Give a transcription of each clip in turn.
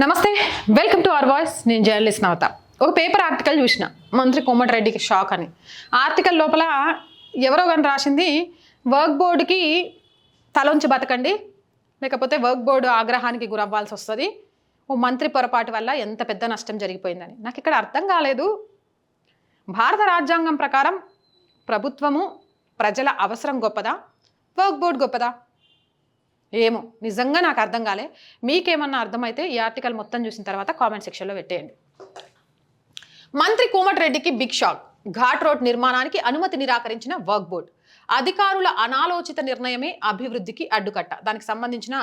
నమస్తే welcome to our voice నేను journalist నవత. ఒక పేపర్ ఆర్టికల్ చూసిన. మంత్రి కోమటిరెడ్డికి షాక్ అని. ఆర్టికల్ లోపల ఎవరో కానీ రాసింది వర్క్ బోర్డుకి తలొంచి బతకండి. లేకపోతే వర్క్ బోర్డు ఆగ్రహానికి గురవ్వాల్సి వస్తుంది. ఓ మంత్రి పొరపాటు వల్ల ఎంత పెద్ద నష్టం జరిగిపోయిందని. నాకు ఇక్కడ అర్థం కాలేదు. భారత రాజ్యాంగం ప్రకారం ప్రభుత్వము ప్రజల అవసరం గొప్పదా? వర్క్ బోర్డు గొప్పదా? ఏమో. నిజంగా నాకు అర్థం కాలే. మీకేమన్నా అర్థమైతే ఈ ఆర్టికల్ మొత్తం చూసిన తర్వాత కామెంట్ సెక్షన్లో పెట్టేయండి. మంత్రి కోమటిరెడ్డికి బిగ్ షాక్ ఘాట్ రోడ్ నిర్మాణానికి అనుమతి నిరాకరించిన వర్క్ బోర్డ్ అధికారుల అనాలోచిత నిర్ణయమే అభివృద్ధికి అడ్డుకట్ట. దానికి సంబంధించిన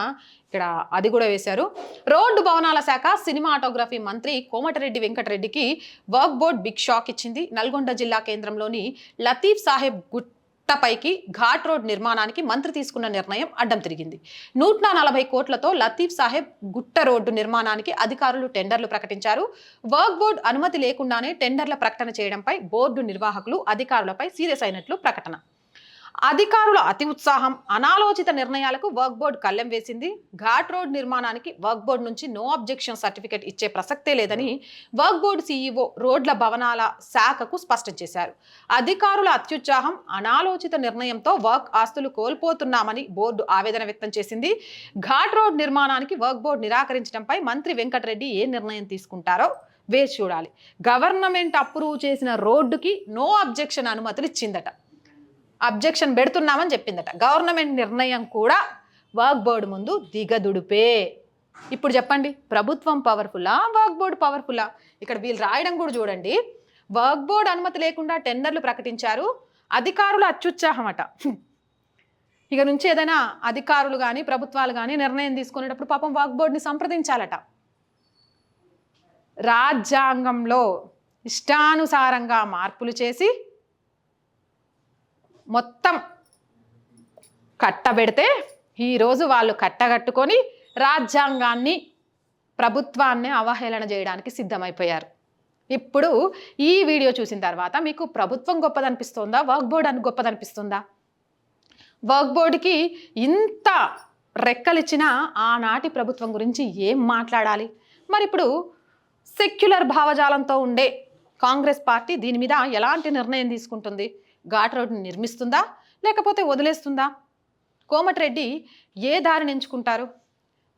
ఇక్కడ అది కూడా వేశారు. రోడ్డు భవనాల శాఖ సినిమాటోగ్రఫీ మంత్రి కోమటిరెడ్డి వెంకటరెడ్డికి వర్క్ బోర్డ్ బిగ్ షాక్ ఇచ్చింది. నల్గొండ జిల్లా కేంద్రంలోని లతీఫ్ సాహెబ్ గుట్ పైకి ఘాట్ రోడ్ నిర్మాణానికి మంత్రి తీసుకున్న నిర్ణయం అడ్డం తిరిగింది. నూట నలభై కోట్లతో లతీఫ్ సాహెబ్ గుట్ట రోడ్డు నిర్మాణానికి అధికారులు టెండర్లు ప్రకటించారు. వర్క్ బోర్డు అనుమతి లేకుండానే టెండర్ల ప్రకటన చేయడంపై బోర్డు నిర్వాహకులు అధికారులపై సీరియస్ అయినట్లు ప్రకటన. అధికారుల అతి ఉత్సాహం అనాలోచిత నిర్ణయాలకు వర్క్ బోర్డు కళ్ళెం వేసింది. ఘాట్ రోడ్ నిర్మాణానికి వర్క్ బోర్డు నుంచి నో అబ్జెక్షన్ సర్టిఫికేట్ ఇచ్చే ప్రసక్తే లేదని వర్క్ బోర్డు సీఈఓ రోడ్ల భవనాల శాఖకు స్పష్టం చేశారు. అధికారుల అత్యుత్సాహం అనాలోచిత నిర్ణయంతో వర్క్ ఆస్తులు కోల్పోతున్నామని బోర్డు ఆవేదన వ్యక్తం చేసింది. ఘాట్ రోడ్ నిర్మాణానికి వర్క్ బోర్డు నిరాకరించడంపై మంత్రి వెంకటరెడ్డి ఏ నిర్ణయం తీసుకుంటారో వేచి చూడాలి. గవర్నమెంట్ అప్రూవ్ చేసిన రోడ్డుకి నో అబ్జెక్షన్ అనుమతులు ఇచ్చిందట. అబ్జెక్షన్ పెడుతున్నామని చెప్పిందట. గవర్నమెంట్ నిర్ణయం కూడా వర్క్ బోర్డు ముందు దిగదుడుపే. ఇప్పుడు చెప్పండి ప్రభుత్వం పవర్ఫుల్లా వర్క్ బోర్డు పవర్ఫుల్లా ఇక్కడ వీళ్ళు రాయడం కూడా చూడండి. వర్క్ బోర్డు అనుమతి లేకుండా టెండర్లు ప్రకటించారు. అధికారుల అత్యుత్సాహం అట ఇక నుంచి ఏదైనా అధికారులు కానీ ప్రభుత్వాలు కానీ నిర్ణయం తీసుకునేటప్పుడు పాపం వర్క్ బోర్డుని సంప్రదించాలట. రాజ్యాంగంలో ఇష్టానుసారంగా మార్పులు చేసి మొత్తం కట్టబెడితే ఈరోజు వాళ్ళు కట్టగట్టుకొని రాజ్యాంగాన్ని ప్రభుత్వాన్ని అవహేళన చేయడానికి సిద్ధమైపోయారు. ఇప్పుడు ఈ వీడియో చూసిన తర్వాత మీకు ప్రభుత్వం గొప్పదనిపిస్తుందా? వర్క్ బోర్డ్ అని గొప్పదనిపిస్తుందా? వర్క్ బోర్డుకి ఇంత రెక్కలిచ్చిన ఆనాటి ప్రభుత్వం గురించి ఏం మాట్లాడాలి? మరి ఇప్పుడు సెక్యులర్ భావజాలంతో ఉండే కాంగ్రెస్ పార్టీ దీని మీద ఎలాంటి నిర్ణయం తీసుకుంటుంది? ఘాట్ రోడ్ని నిర్మిస్తుందా? లేకపోతే వదిలేస్తుందా? కోమటిరెడ్డి ఏ దారిని ఎంచుకుంటారు?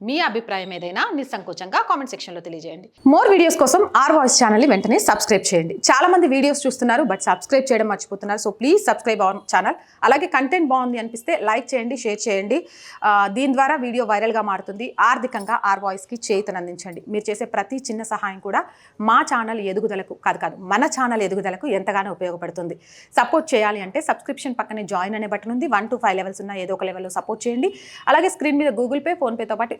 మీ అభిప్రాయం ఏదైనా నిస్సంకోచంగా కామెంట్ సెక్షన్లో తెలియజేయండి. మోర్ వీడియోస్ కోసం ఆర్ వాయిస్ ఛానల్ని వెంటనే సబ్స్క్రైబ్ చేయండి. చాలా మంది వీడియోస్ చూస్తున్నారు బట్ సబ్స్క్రైబ్ చేయడం మర్చిపోతున్నారు. So please subscribe our channel అలాగే కంటెంట్ బాగుంది అనిపిస్తే లైక్ చేయండి షేర్ చేయండి. దీని ద్వారా వీడియో వైరల్గా మారుతుంది. ఆర్థికంగా ఆర్ వాయిస్కి చేతను అందించండి. మీరు చేసే ప్రతి చిన్న సహాయం కూడా మా ఛానల్ ఎదుగుదలకు కాదు కాదు మన ఛానల్ ఎదుగుదలకు ఎంతగానో ఉపయోగపడుతుంది. సపోర్ట్ చేయాలి అంటే సబ్స్క్రిప్షన్ పక్కనే జాయిన్ అనే బటన్ ఉంది. వన్ టు ఫైవ్ లెవెల్స్ ఉన్న ఏదో ఒక లెవెల్లో సపోర్ట్ చేయండి. అలాగే స్క్రీన్ మీద గూగుల్ పే ఫోన్పేతో పాటు